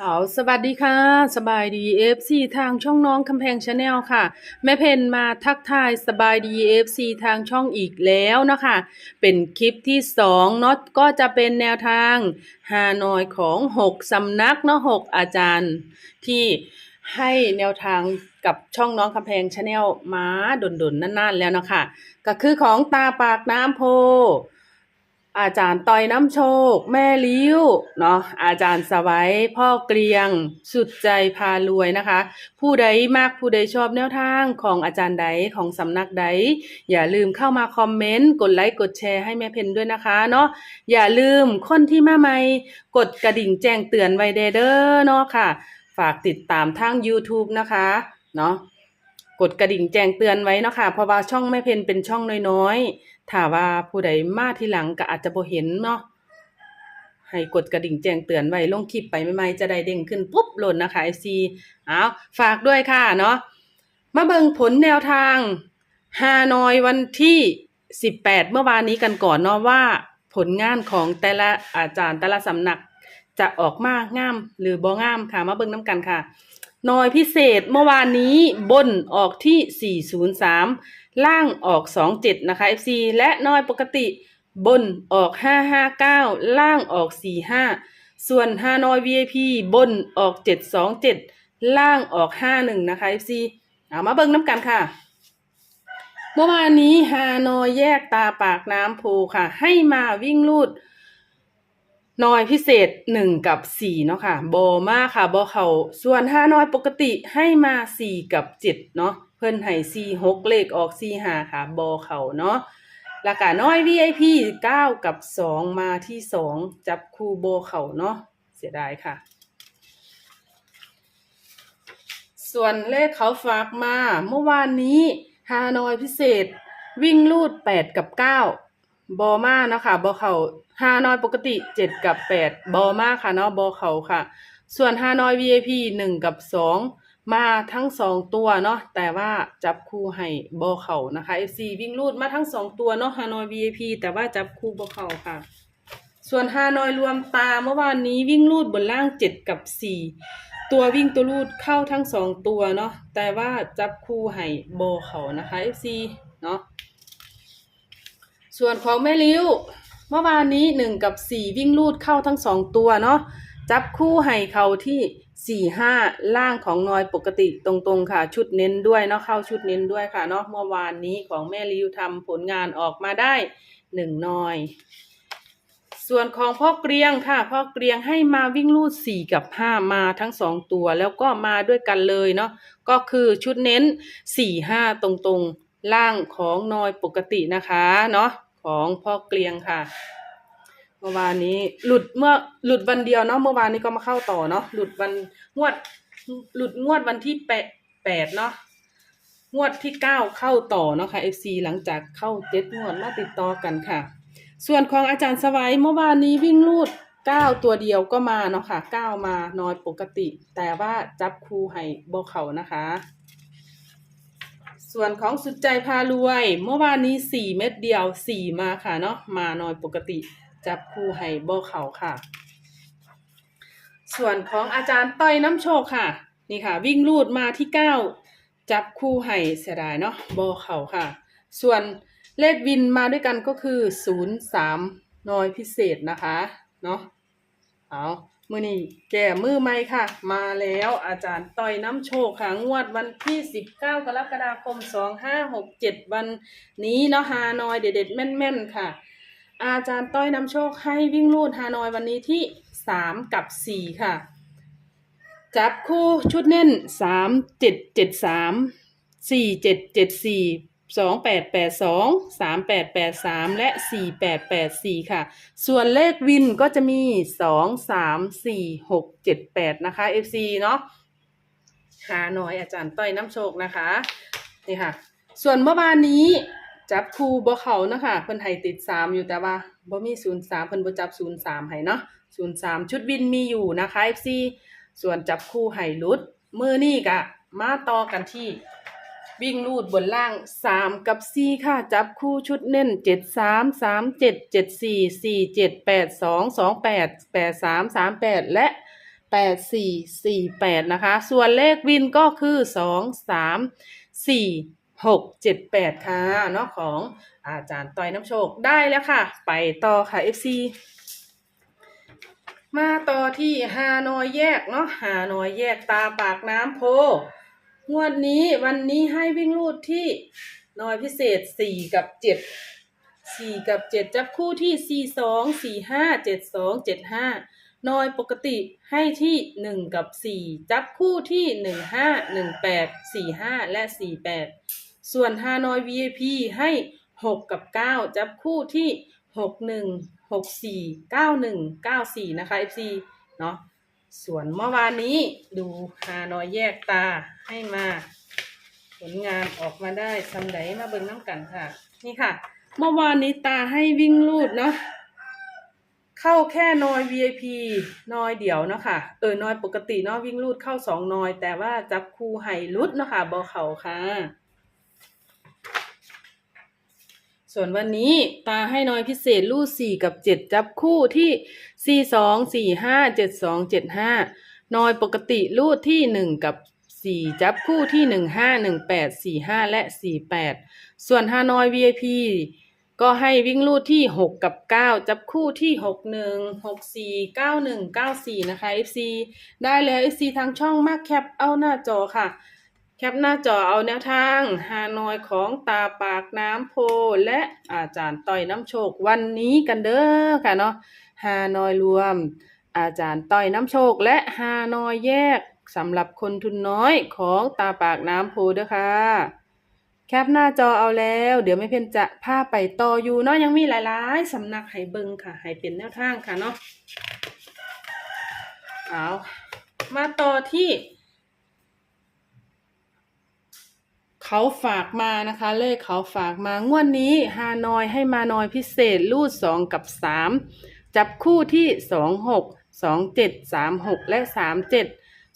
เอาสวัสดีค่ะ สบายดีเอฟซีทางช่องน้องคำแพงชาแนลค่ะ แม่เพนมาทักทายสบายดีเอฟซีทางช่องอีกแล้วนะคะ เป็นคลิปที่สองเนาะก็จะเป็นแนวทางฮานอยของหกสำนักเนาะหกอาจารย์ ที่ให้แนวทางกับช่องน้องคำแพงชาแนลมาดนๆนานๆแล้วนะคะก็คือของตาปากน้ำโพ อาจารย์ต่อยน้ำโชค แม่ลิ้วเนาะอาจารย์สวัยพ่อเกรียง สุดใจพารวยนะคะ ผู้ใดมากผู้ใดชอบแนวทางของอาจารย์ใดของสำนักใด อย่าลืมเข้ามาคอมเมนต์ กดไลค์กดแชร์ให้แม่เพนด้วยนะคะเนาะอย่าลืมคนที่มาใหม่กดกระดิ่งแจ้งเตือนไว้เด้อเด้อเนาะค่ะ ฝากติดตามทาง YouTube นะคะเนาะกดกระดิ่งแจ้งเตือนไว้เนาะค่ะเพราะว่าช่องแม่เพนเป็นช่องน้อยๆ ถ้าว่าผู้ใดมาทีหลังก็อาจจะบ่เห็นเนาะให้กดกระดิ่งแจ้งเตือนไว้ลงคลิปไปใหม่ๆจะได้เด้งขึ้นปุ๊บหล่นนะคะ FC เอาฝากด้วยค่ะเนาะมาเบิ่งผลแนวทางฮานอยวันที่ 18 เมื่อวานนี้กันก่อนเนาะว่า ผลงานของแต่ละอาจารย์แต่ละสำนักจะออกมางามหรือบ่งามค่ะ มาเบิ่งน้ำกันค่ะนอยพิเศษเมื่อวานนี้บนออกที่ 403 ล่างออก 27 นะคะ FC และน้อยปกติบนออก 559 ล่างออก 45 ส่วนฮานอย VIP บนออก 727 ล่างออก 51 นะคะ FC เอามาเบิ่งน้ำกันค่ะ เมื่อวานนี้ฮานอยแยกตาปากน้ำโพค่ะ ให้มาวิ่งลูดน้อยพิเศษหนึ่งกับสี่เนาะค่ะโบมาค่ะโบเขาส่วนห้าน้อยปกติให้มาสี่กับเจ็ดเนาะ เพิ่นให้สี่หกเลขออกสี่หาค่ะโบเขาเนาะแล้วก็น้อย VIP เก้ากับสองมาที่สองจับคู่โบเขาเนาะเสียดายค่ะ ส่วนเลขเขาฝากมาเมื่อวานนี้ฮานอยพิเศษ วิ่งลูดแปดกับเก้าบอมาเนาะค่ะบอเขาฮานอยปกติเจ็ดกับแปดบอมาค่ะเนาะบอเขาค่ะ ส่วนฮานอย VIP หนึ่งกับสอง มาทั้งสองตัวเนาะแต่ว่าจับคู่ให้บอเขานะคะ FC วิ่งลูดมาทั้งสองตัวเนาะฮานอย VIP แต่ว่าจับคู่บอเขาค่ะ ส่วนฮานอยรวมตาเมื่อวานนี้วิ่งลูดบนล่างเจ็ดกับสี่ตัววิ่งตัวลูดเข้าทั้งสองตัวเนาะแต่ว่าจับคู่ให้โบเขานะคะ FC เนาะส่วนของแม่ลิ้วเมื่อวานนี้หนึ่งกับสี่วิ่งลูดเข้าทั้งสองตัวเนาะจับคู่ให้เขาที่ สี่ห้าล่างของนอยปกติตรงๆค่ะ ชุดเน้นด้วยเนาะเข้าชุดเน้นด้วยค่ะเนาะเมื่อวานนี้ของแม่ลิ้วทำผลงานออกมาได้หนึ่งนอย ส่วนของพ่อเกรียงค่ะ พ่อเกรียงให้มาวิ่งลูดสี่กับห้ามาทั้งสองตัวแล้วก็มาด้วยกันเลยเนาะก็คือชุดเน้นสี่ห้าตรงๆ ล่างของนอยปกตินะคะเนาะของพ่อเกรียงค่ะ มื่อวานนี้หลุดเมื่อหลุดวันเดียวเนาะเมื่อวานนี้ก็มาเข้าต่อเนาะหลุดวันงวด หลุดงวดวันที่แปดแปดเนาะงวดที่เก้าเข้าต่อเนาะค่ะ FC หลังจากเข้าเจ็ดงวดมาติดต่อกันค่ะ ส่วนของอาจารย์สวัยเมื่อวานนี้วิ่งลูดเก้าตัวเดียวก็มาเนาะค่ะเก้ามาน้อยปกติ แต่ว่าจับคูให้โบเขานะคะ ส่วนของสุดใจพารวย เมื่อวานนี้สี่เม็ดเดียวสี่มาค่ะเนาะมาน้อยปกติ จับคู่ให้โบเขาค่ะ ส่วนของอาจารย์ต้อยน้ำโชคค่ะ นี่ค่ะ วิ่งลูดมาที่เก้าจับคู่ให้เสียดายเนาะโบเขาค่ะ ส่วนเลขวินมาด้วยกันก็คือศูนย์สามน้อยพิเศษนะคะเนาะเอามือนี้แก่มือไม่ค่ะ มาแล้วอาจารย์ต้อยน้ำโชคค่ะ งวดวันที่สิบเก้ากรกฎาคมสองห้าหกเจ็ดวันนี้เนาะฮานอยเด็ดๆแม่น ๆ ค่ะ อาจารย์ต้อยน้ำโชคให้วิ่งลูดฮานอยวันนี้ที่สามกับสี่ค่ะ จับคู่ชุดเน่นสามเจ็ดเจ็ดสามสี่เจ็ดเจ็ดสี่สองแปดแปดสองสามแปดแปดสามและสี่แปดแปดสี่ค่ะ ส่วนเลขวินก็จะมีสองสามสี่หกเจ็ดแปดนะคะ FC เนาะหาหน่อยอาจารย์ต้อยน้ำโชคนะคะ นี่ค่ะ ส่วนเมื่อวานนี้ จับคู่บ่เขานะคะเพิ่นให้ติดสามอยู่แต่ว่าบ่มีศูนย์สามเพิ่นบ่จับศูนย์สามให้เนาะศูนย์สามชุดวินมีอยู่นะคะ FC ส่วนจับคู่ให้หลุดมือนี่กะ มาต่อกันที่วิ่งลูดบนล่างสามกับสี่ค่ะ จับคู่ชุดเน้นเจ็ดสามสามเจ็ดเจ็ดสี่สี่เจ็ดแปดสองสองแปดแปดสามสามแปดและแแปดสี่สี่แปดนะคะ ส่วนเลขวินก็คือสองสามสี่ หกเจ็ดแปดค่ะเนาะของอาจารย์ต่อยน้ำโชคได้แล้วค่ะ ไปต่อค่ะ FC มาต่อที่ฮานอยแยกเนาะฮานอยแยกตาปากน้ำโพ งวดนี้วันนี้ให้วิ่งรูดที่นอยพิเศษสี่กับเจ็ดสี่กับเจ็ดจับคู่ที่สี่สองสี่ห้าเจ็ดสองเจ็ดห้านอยปกติให้ที่หนึ่งกับสี่จับคู่ที่หนึ่งห้าหนึ่งแปดสี่ห้าและสี่แปด ส่วนฮานอย VIP ให้หกกับเก้าจับคู่ที่หกหนึ่งหกสี่เก้าหนึ่งเก้าสี่นะคะ FC เนาะส่วนเมื่อวานนี้ดูฮานอยแยกตาให้มา ผลงานออกมาได้ทำไดมาเบิ่งน้ำกันค่ะ นี่ค่ะ เมื่อวานนี้ตาให้วิ่งลูดเนาะเข้าแค่นอย VIP นอยเดียวเนาะค่ะ เออนอยปกติเนาะวิ่งลูดเข้าสองนอย แต่ว่าจับคู่ไห่ลุดเนาะค่ะบอเขาค่ะ ส่วนวันนี้ตาให้น้อยพิเศษลูดสี่กับเจ็ดจับคู่ที่สี่สองสี่ห้าเจ็ดสองเจ็ดห้าน้อยปกติลูดที่หนึ่งกับสี่จับคู่ที่หนึ่งห้าหนึ่งแปดสี่ห้าและสี่แปดส่วนฮานอย VIP ก็ให้วิ่งลูดที่หกกับเก้าจับคู่ที่หกหนึ่งหกสี่เก้าหนึ่งเก้าสี่นะคะ FC ได้แล้ว FC ทางช่องมากแคปเอาหน้าจอค่ะ แคปหน้าจอเอาแนวทางฮานอยของตาปากน้ำโพและอาจารย์ต่อยน้ำโชควันนี้กันเด้อค่ะเนาะฮานอยรวม อาจารย์ต่อยน้ำโชคและฮานอยแยกสำหรับคนทุนน้อยของตาปากน้ำโพเด้อค่ะแคปหน้าจอเอาแล้ว เดี๋ยวไม่เพียนจะพาไปต่ออยู่เนาะยังมีหลายๆสำนักให้เบิงค่ะให้เป็นแนวทางค่ะเนาะเอามาต่อที่ เขาฝากมานะคะ เลขเขาฝากมางวดนี้ฮานอยให้มานอยพิเศษรูดสองกับสามจับคู่ที่สองหกสองเจ็ดสามหกและสามเจ็ด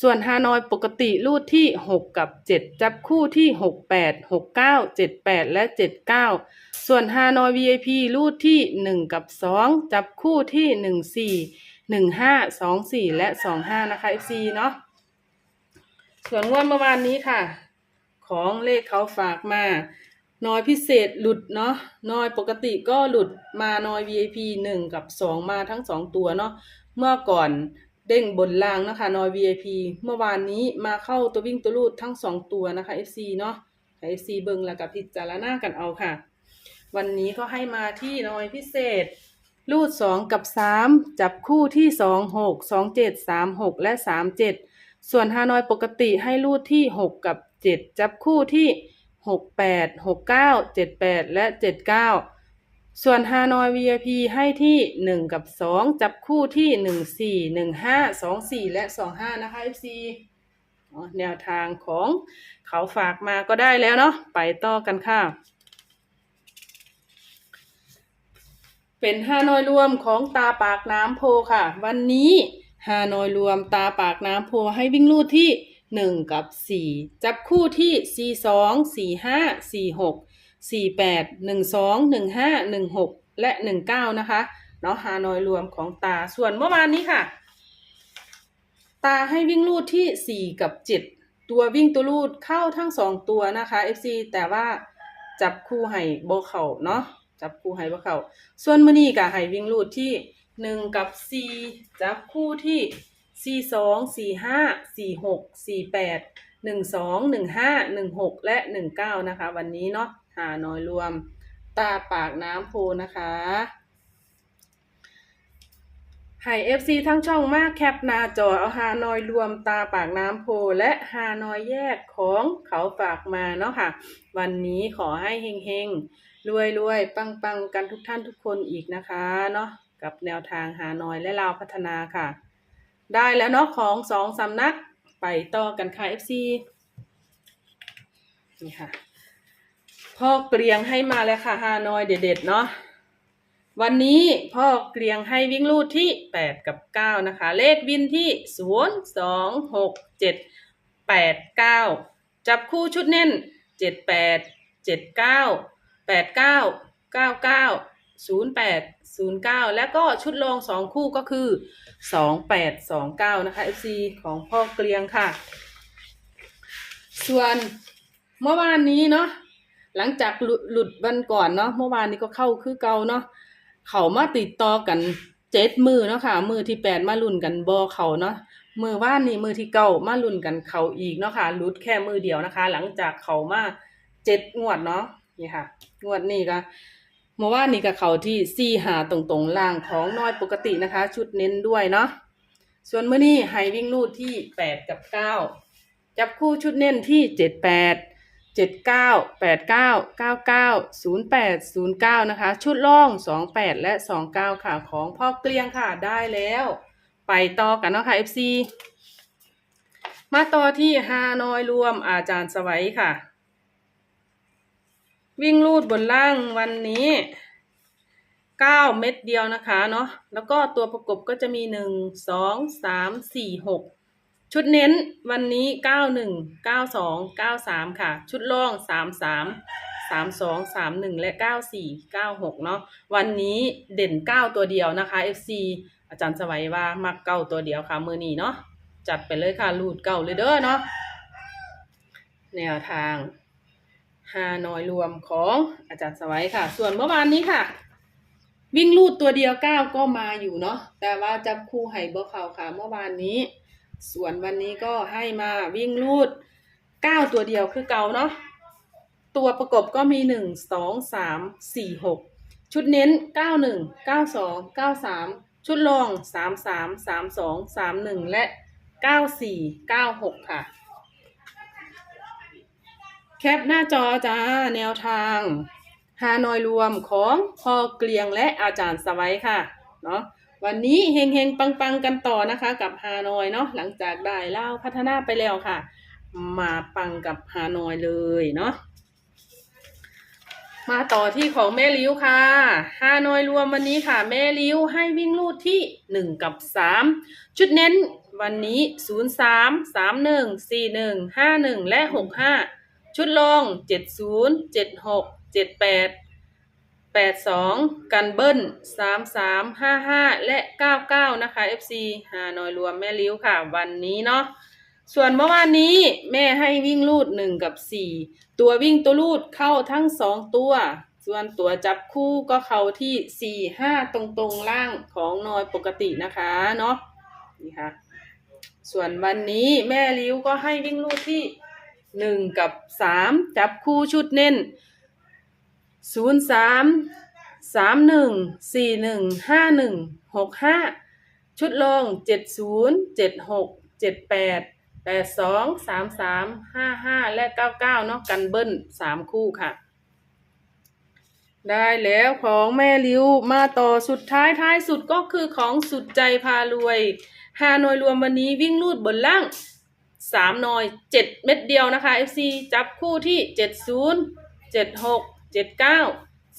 ส่วนฮานอยปกติรูดที่หกกับเจ็ดจับคู่ที่หกแปดหกเก้าเจ็ดแปดและเจ็ดเก้าส่วนฮานอย VIP รูดที่หนึ่งกับสองจับคู่ที่หนึ่งสี่หนึ่งห้าสองสี่และสองห้านะคะ FC เนาะส่วนงวดเมื่อวานนี้ค่ะ ของเลขเขาฝากมาน้อยพิเศษหลุดเนาะน้อยปกติก็หลุดมาน้อย VIP หนึ่งกับสองมาทั้งสองตัวเนาะเมื่อก่อนเด้งบนล่างนะคะน้อย VIP เมื่อวานนี้มาเข้าตัววิ่งตัวรูดทั้งสองตัวนะคะ FC เนาะ FC เบิงแล้วกับพิจารณากันเอาค่ะ วันนี้ก็ให้มาที่น้อยพิเศษรูดสองกับสามจับคู่ที่สองหกสองเจ็ดสามหกและสามเจ็ดส่วนฮานอยปกติให้รูดที่หกกับ เจ็ดจับคู่ที่หกแปดหกเก้าเจ็ดแปดและเจ็ดเก้าส่วนฮานอย VIP ให้ที่หนึ่งกับสองจับคู่ที่หนึ่งสี่หนึ่งห้าสองสี่และสองห้านะคะ FC แนวทางของเขาฝากมาก็ได้แล้วเนาะไปต่อกันค่ะ เป็นฮานอยรวมของตาปากน้ำโพค่ะ วันนี้ฮานอยรวมตาปากน้ำโพให้วิ่งลูดที่ หนึ่งกับสี่จับคู่ที่สี่สองสี่ห้าสี่หกสี่แปดหนึ่งสองหนึ่งห้าหนึ่งหกและหนึ่งเก้านะคะเนาะฮานอยรวมของตาส่วนเมื่อวานนี้ค่ะ ตาให้วิ่งลูดที่สี่กับเจ็ดตัววิ่งตัวลูดเข้าทั้งสองตัวนะคะ FC แต่ว่าจับคู่ให้โบเข่าเนาะจับคู่ให้โบเข่าส่วนมือนี้ก็ให้วิ่งลูดที่หนึ่งกับสี่จับคู่ที่ สี่สองสี่ห้าสี่หกสี่แปดหนึ่งสองหนึ่งห้าหนึ่งหกและหนึ่งเก้านะคะ วันนี้เนาะหาน้อยรวม ตาปากน้ำโพนะคะให้ FC ทั้งช่องมากแคปหน้าจอเอาฮานอยรวมตาปากน้ำโพและฮานอยแยกของเขาฝากมาเนาะค่ะ วันนี้ขอให้เฮงๆ รวยๆ ปังๆ กันทุกท่านทุกคนอีกนะคะเนาะกับแนวทางฮานอยและลาวพัฒนาค่ะ ได้แล้วเนาะของสองสำนักไปต่อกันค่ะ FC นี่ค่ะพ่อเกรียงให้มาแล้วค่ะฮานอยเด็ดๆเนาะวันนี้พ่อเกรียงให้วิ่งลูดที่ 8 กับ 9 นะคะ เลขวินที่ 0 2 6 7 8 9 จับคู่ชุดเน้น7 8 7 9 8 9 9แล้วก็ชุดรองสองคู่ก็คือสองแปดสองเก้านะคะ FC ของพ่อเกลียงค่ะ ส่วนเมื่อวานนี้เนาะหลังจากหลุดหลุดวันก่อนเนาะเมื่อวานนี้ก็เข้าคือเก่าเนาะเขามาติดต่อกันเจ็ดมือเนาะค่ะ มือที่แปดมาลุ่นกันบอเขาเนาะมือว่านนี่มือที่เก้ามาลุ่นกันเขาอีกเนาะค่ะหลุดแค่มือเดียวนะคะ หลังจากเขามาเจ็ดงวดเนาะนี่ค่ะ งวดนี้ก็ เมื่อวานนี้ก็เขาที่สี่หาตรงๆล่างของน้อยปกตินะคะ ชุดเน้นด้วยเนาะส่วนเมื้อนี้ไฮวิ่งลูดที่แปดกับเก้าจับคู่ชุดเน้นที่เจ็ดแปดเจ็ดเก้าแปดเก้าเก้าเก้าศูนย์แปดศูนย์เก้านะคะ ชุดล่องสองแปดและสองเก้าค่ะของพ่อเกลียงค่ะได้แล้ว ไปต่อกันเนาะค่ะ FC มาต่อที่ฮานอยรวมอาจารย์สวัยค่ะ วิ่งลูดบนล่างวันนี้เก้าเม็ดเดียวนะคะเนาะแล้วก็ตัวประกบก็จะมีหนึ่งสองสามสี่หกชุดเน้นวันนี้เก้าหนึ่งเก้าสองเก้าสามค่ะ ชุดล่องสามสามสามสองสามหนึ่งและเก้าสี่เก้าหกเนาะวันนี้เด่นเก้าตัวเดียวนะคะ FC อาจารย์สวัยว่ามักเก้าตัวเดียวค่ะ มือนี้เนาะจัดไปเลยค่ะ รูดเก้าเลยเด้อเนาะแนวทาง ฮานอยรวมของอาจารย์สวัยค่ะ ส่วนเมื่อวานนี้ค่ะ วิ่งลูดตัวเดียวเก้าก็มาอยู่เนาะแต่ว่าจับคู่ไห่บ่เขาค่ะ เมื่อวานนี้ ส่วนวันนี้ก็ให้มาวิ่งลูดเก้าตัวเดียวคือเก่าเนาะตัวประกบก็มีหนึ่งสองสามสี่หกชุดเน้นเก้าหนึ่งเก้าสองเก้าสามชุดรองสามสามสามสองสามหนึ่งและเก้าสี่เก้าหกค่ะ แคปหน้าจอจ้าแนวทางฮานอยรวมของพ่อเกลียงและอาจารย์สวัยค่ะเนาะวันนี้เฮงเฮงปังปังกันต่อนะคะ กับฮานอยเนาะหลังจากได้เล่าพัฒนาไปแล้วค่ะ มาปังกับฮานอยเลยเนาะมาต่อที่ของแม่ลิ้วค่ะฮานอยรวมวันนี้ค่ะ แม่ลิ้วให้วิ่งลูดที่หนึ่งกับสามชุดเน้นวันนี้ศูนย์สามสามหนึ่งสี่หนึ่งห้าหนึ่งและหกห้า ชุดลองเจ็ดศูนย์เจ็ดหกเจ็ดแปดแปดสองกันเบิ้ลสามสามห้าห้าและเก้าเก้านะคะ FC หาหน่อยรวมแม่ลิ้วค่ะวันนี้เนาะส่วนเมื่อวานนี้แม่ให้วิ่งลูดหนึ่งกับสี่ตัววิ่งตัวลูดเข้าทั้งสองตัว ส่วนตัวจับคู่ก็เข้าที่สี่ห้าตรงตรงๆล่างของนอยปกตินะคะเนาะนี่ค่ะส่วนวันนี้แม่ลิ้วก็ให้วิ่งลูดที่ หนึ่งกับสามจับคู่ชุดเน้นศูนย์สามสามหนึ่งสี่หนึ่งห้าหนึ่งหกห้าชุดลงเจ็ดศูนย์เจ็ดหกเจ็ดแปดแปดสองสามสามห้าห้าและเก้าเก้าเนาะกันเบิ้ลสามคู่ค่ะ ได้แล้วของแม่ริ้วมาต่อสุดท้ายท้ายสุดก็คือของสุดใจพารวยฮานอยรวมวันนี้วิ่งลูดบนล่าง สามหน่อยเจ็ดเม็ดเดียวนะคะ FC จับคู่ที่เจ็ดศูนย์เจ็ดหกเจ็ดเก้า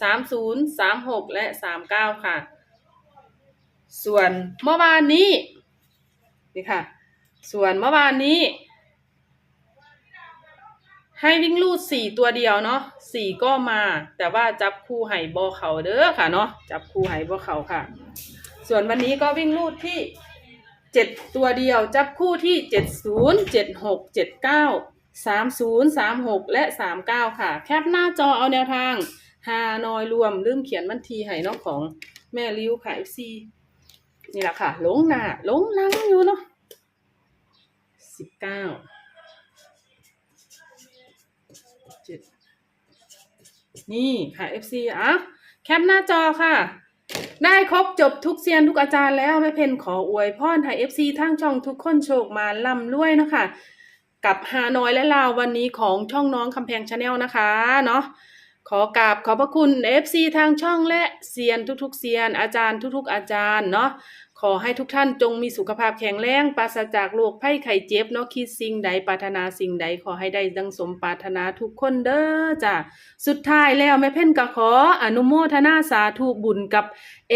สามศูนย์สามหกและสามเก้าค่ะ ส่วนเมื่อวานนี้นี่ค่ะ ส่วนเมื่อวานนี้ ให้วิ่งลูดสี่ตัวเดียวเนาะสี่ก็มา แต่ว่าจับคู่ไห่บอเขาเด้อค่ะเนาะจับคู่ไห่บอเขาค่ะ ส่วนวันนี้ก็วิ่งลูดที่ เจ็ดตัวเดียว จับคู่ที่เจ็ดศูนย์เจ็ดหกเจ็ดเก้าสามศูนย์สามหกและสามเก้าค่ะ แคปหน้าจอเอาแนวทางฮานอยรวมลืมเขียนบัญชีให้เนาะของแม่ริ้วค่ะ FC นี่แหละค่ะหลงหน้าหลงหลังอยู่เนาะสิบเก้าเจ็ดนี่ค่ะ FC อะแคปหน้าจอค่ะ ได้ครบจบทุกเซียนทุกอาจารย์แล้วแม่เพนขออวยพรให้ FC ทั้งช่องทุกคนโชคมาล่ำรวยเนาะคะ กับฮานอยและลาววันนี้ของช่องน้องคำแพงชาแนลนะคะเนาะขอกราบขอบพระคุณเอฟซีทางช่องและเซียนทุกๆเซียนอาจารย์ทุกๆอาจารย์เนาะ อให้ทุกท่านจงมีสุขภาพแข็งแรงปราศจากโรคภัยไข้เจ็บเนาะคิดสิ่งใดปรารถนาสิ่งใดขอให้ได้ดังสมปรารถนาทุกคนเด้อจ้ะสุดท้ายแล้วแม่เพ่นก็ขออนุโมทนาสาธุบุญกับ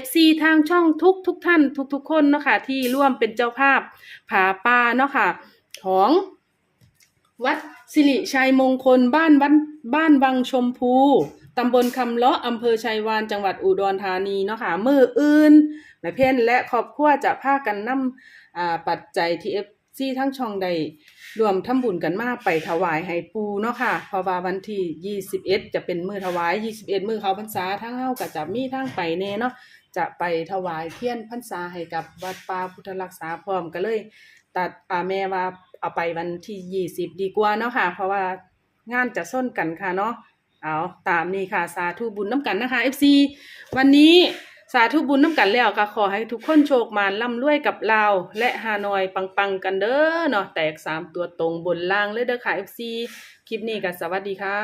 FC ทางช่องทุกทุกท่านทุกทุกๆคนเนาะค่ะที่ร่วมเป็นเจ้าภาพผาป่าเนาะค่ะของวัดสิริชัยมงคลบ้านบ้านบ้านวังชมพูตำบลคำเลาะอำเภอชัยวานจังหวัดอุดรธานีเนาะค่ะมืออื่น แม่เพ่นและครอบครัวจะพากันนำอ่าปัจจัยที่ FC ทั้งช่องใดรวมทำบุญกันมาไปถวายให้ปูเนาะค่ะเพราะว่าวันที่ 21 จะเป็นมือถวาย 21 มือเขาพรรษาทั้งเฮาก็จะมีทางไปแน่เนาะจะไปถวายเทียนพรรษาให้กับวัดป่าพุทธรักษาพร้อมก็เลย ตัดอ่าแม่ว่าเอาไปวันที่ 20 ดีกว่าเนาะค่ะ เพราะว่างานจะส้นกันค่ะเนาะเอาตามนี้ค่ะสาธุบุญน้ำกันนะคะ FC วันนี้ สาธุบุญน้ำกันแล้วก็ขอให้ทุกคนโชคมานร่ำรวยกับเราว และฮานอยปังๆกันเด้อเนาะแตกสามตัวตรงบนล่างเลยเด้อค่ะ FC คลิปนี้กันสวัสดีค่ะ